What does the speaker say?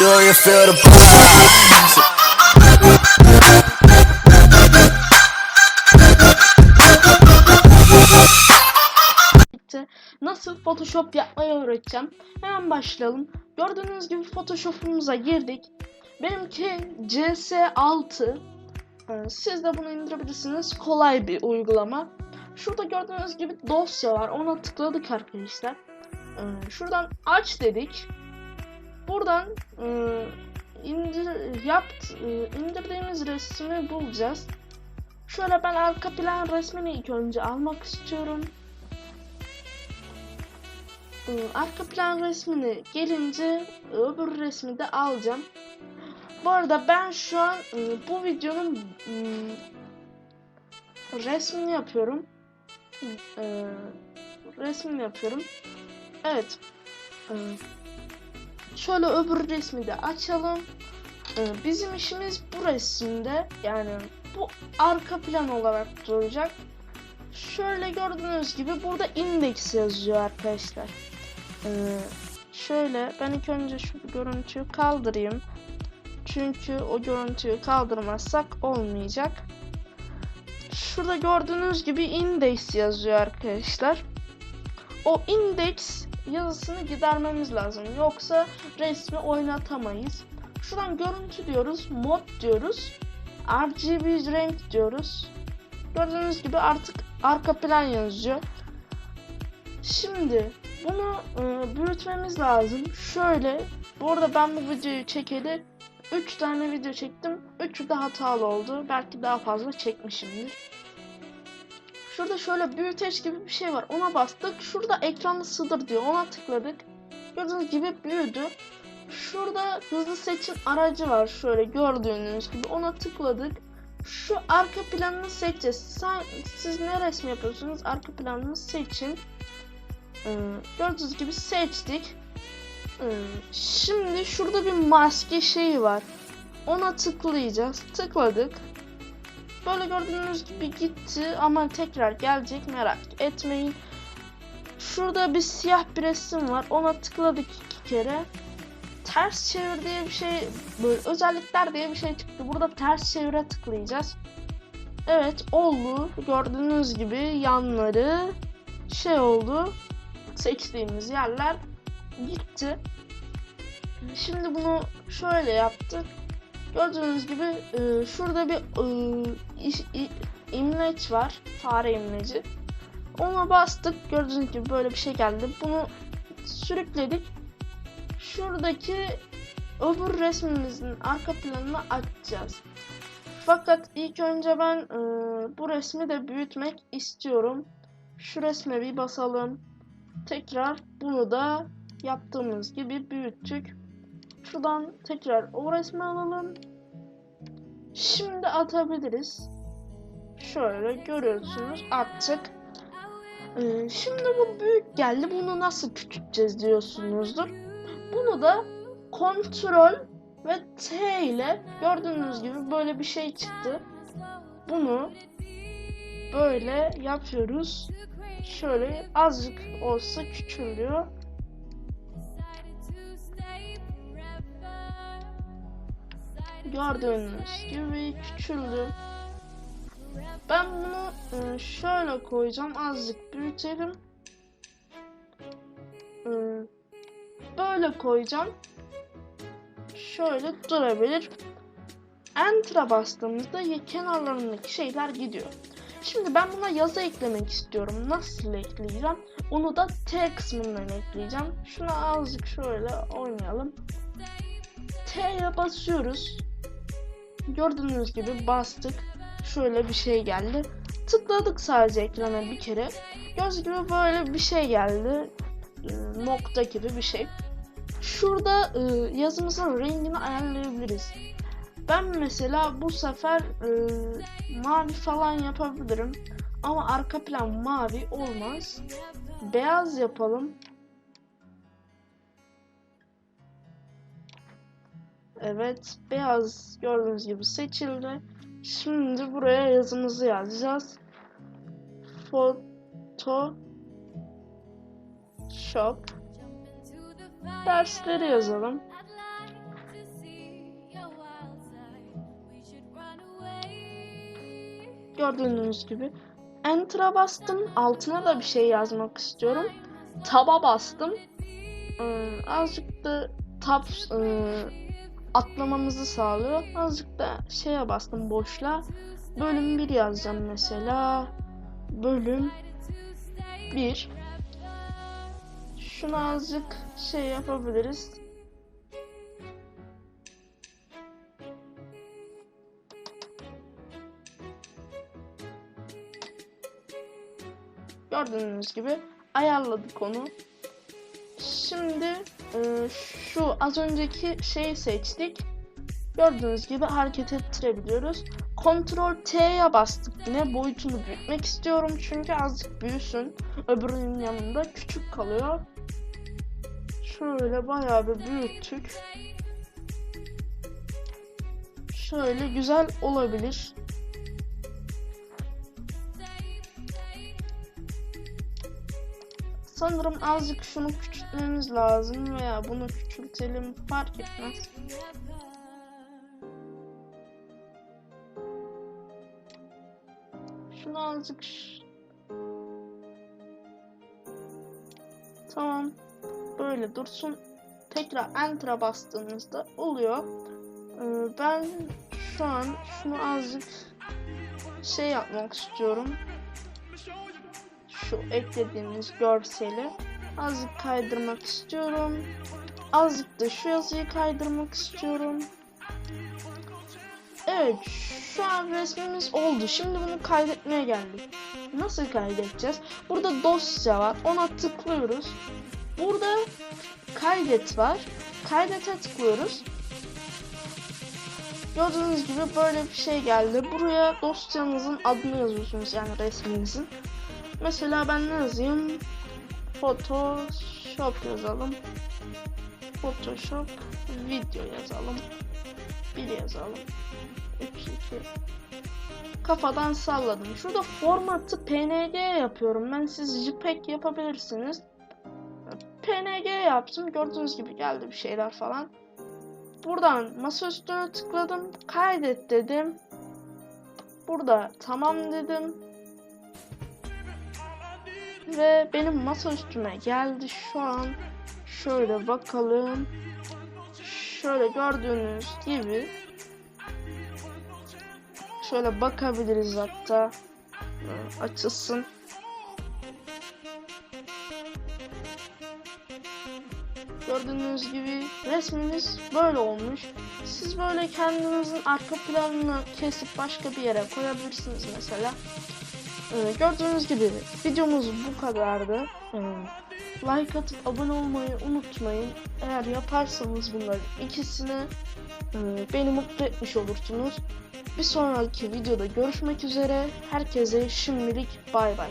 Do you feel the nasıl Photoshop yapmayı öğreteceğim. Hemen başlayalım. Gördüğünüz gibi Photoshop'umuza girdik. Benimki CS6. Ee, Siz de bunu indirebilirsiniz. Kolay bir uygulama. Şurada gördüğünüz gibi dosya var. Ona tıkladık arkadaşlar. Ee, Şuradan aç dedik. Buradan e, indir yap e, indirdiğimiz resmi bulacağız. Şöyle ben arka plan resmini ilk önce almak istiyorum. Ee, arka plan resmini gelince öbür resmi de alacağım. Bu arada ben şu an e, bu videonun resmini yapıyorum. Ee, resmini yapıyorum. Evet. Ee, şöyle öbür resmi de açalım. Ee, bizim işimiz bu resimde yani bu arka plan olarak duracak. Şöyle gördüğünüz gibi burada index yazıyor arkadaşlar. Ee, şöyle ben ilk önce şu görüntüyü kaldırayım. Çünkü o görüntüyü kaldırmazsak olmayacak. Şurada gördüğünüz gibi index yazıyor arkadaşlar. O index yazısını gidermemiz lazım. Yoksa resmi oynatamayız. Şuradan görüntü diyoruz, mod diyoruz. RGB renk diyoruz. Gördüğünüz gibi artık arka plan yazıyor. Şimdi bunu e, büyütmemiz lazım. Şöyle, bu arada ben bu videoyu çekeli 3 tane video çektim. Üçü de hatalı oldu. Belki daha fazla çekmişimdir. Şurada şöyle büyüteç gibi bir şey var. Ona bastık. Şurada ekranı sığdır diyor. Ona tıkladık. Gördüğünüz gibi büyüdü. Şurada hızlı seçim aracı var. Şöyle gördüğünüz gibi. Ona tıkladık. Şu arka planını seçeceğiz. Sen, siz ne resmi yapıyorsunuz? Arka planını seçin. Ee, gördüğünüz gibi seçtik. Ee, şimdi şurada bir maske şeyi var. Ona tıklayacağız. Tıkladık. Böyle gördüğünüz gibi gitti ama tekrar gelecek merak etmeyin. Şurada bir siyah bir resim var. Ona tıkladık iki kere. Ters çevir diye bir şey, böyle özellikler diye bir şey çıktı. Burada ters çevire tıklayacağız. Evet oldu. Gördüğünüz gibi yanları şey oldu. Seçtiğimiz yerler gitti. Şimdi bunu şöyle yaptık. Gördüğünüz gibi e, şurada bir e, iş- i- imleç var. Fare imleci. Ona bastık. Gördüğünüz gibi böyle bir şey geldi. Bunu sürükledik. Şuradaki öbür resmimizin arka planını açacağız. Fakat ilk önce ben e, bu resmi de büyütmek istiyorum. Şu resme bir basalım. Tekrar bunu da yaptığımız gibi büyüttük. Şuradan tekrar o resmi alalım. Şimdi atabiliriz. Şöyle görüyorsunuz attık. Ee, şimdi bu büyük geldi. Bunu nasıl küçülteceğiz diyorsunuzdur. Bunu da kontrol ve T ile gördüğünüz gibi böyle bir şey çıktı. Bunu böyle yapıyoruz. Şöyle azıcık olsa küçülüyor. Gördüğünüz gibi küçüldü. Ben bunu e, şöyle koyacağım. Azıcık büyütelim. E, Böyle koyacağım. Şöyle durabilir. Enter'a bastığımızda kenarlarındaki şeyler gidiyor. Şimdi ben buna yazı eklemek istiyorum. Nasıl ekleyeceğim? Onu da T kısmından ekleyeceğim. Şuna azıcık şöyle oynayalım. T'ye basıyoruz. Gördüğünüz gibi bastık. Şöyle bir şey geldi. Tıkladık sadece ekrana bir kere. Göz gibi böyle bir şey geldi. Ee, Nokta gibi bir şey. Şurada e, yazımızın rengini ayarlayabiliriz. Ben mesela bu sefer e, mavi falan yapabilirim. Ama arka plan mavi olmaz. Beyaz yapalım. Evet beyaz gördüğünüz gibi seçildi. Şimdi buraya yazımızı yazacağız. Foto Shop dersleri yazalım. Gördüğünüz gibi enter'a bastım. Altına da bir şey yazmak istiyorum. Tab'a bastım. Ee, azıcık da tab e, atlamamızı sağlıyor. Azıcık da şeye bastım boşluğa. Bölüm 1 yazacağım mesela. Bölüm 1. Şunu azıcık şey yapabiliriz. Gördüğünüz gibi ayarladık onu. Şimdi e, şu az önceki şeyi seçtik. Gördüğünüz gibi hareket ettirebiliyoruz. Ctrl T'ye bastık yine. Boyutunu büyütmek istiyorum çünkü azıcık büyüsün. Öbürünün yanında küçük kalıyor. Şöyle bayağı bir büyüttük. Şöyle güzel olabilir. Sanırım azıcık şunu küçültmemiz lazım veya bunu küçültelim fark etmez. Şunu azıcık Tamam. Böyle dursun. Tekrar Enter'a bastığımızda oluyor. Ee, ben şu an şunu azıcık şey yapmak istiyorum. Şu eklediğimiz görseli azıcık kaydırmak istiyorum. Azıcık da şu yazıyı kaydırmak istiyorum. Evet, şu an resmimiz oldu. Şimdi bunu kaydetmeye geldik. Nasıl kaydedeceğiz? Burada dosya var. Ona tıklıyoruz. Burada kaydet var. Kaydete tıklıyoruz. Gördüğünüz gibi böyle bir şey geldi. Buraya dosyanızın adını yazıyorsunuz yani resminizin. Mesela ben ne yazayım? Photoshop yazalım. Photoshop video yazalım. Bir yazalım. 3 2 Kafadan salladım. Şurada formatı PNG yapıyorum. Ben siz JPEG yapabilirsiniz. PNG yaptım. Gördüğünüz gibi geldi bir şeyler falan. Buradan masa üstüne tıkladım. Kaydet dedim. Burada tamam dedim. Ve benim masa üstüme geldi şu an. Şöyle bakalım. Şöyle gördüğünüz gibi. Şöyle bakabiliriz hatta. Açılsın. Gördüğünüz gibi resmimiz böyle olmuş. Siz böyle kendinizin arka planını kesip başka bir yere koyabilirsiniz mesela. Ee, gördüğünüz gibi videomuz bu kadardı. Ee, like atıp abone olmayı unutmayın. Eğer yaparsanız bunların ikisini e, beni mutlu etmiş olursunuz. Bir sonraki videoda görüşmek üzere. Herkese şimdilik bay bay.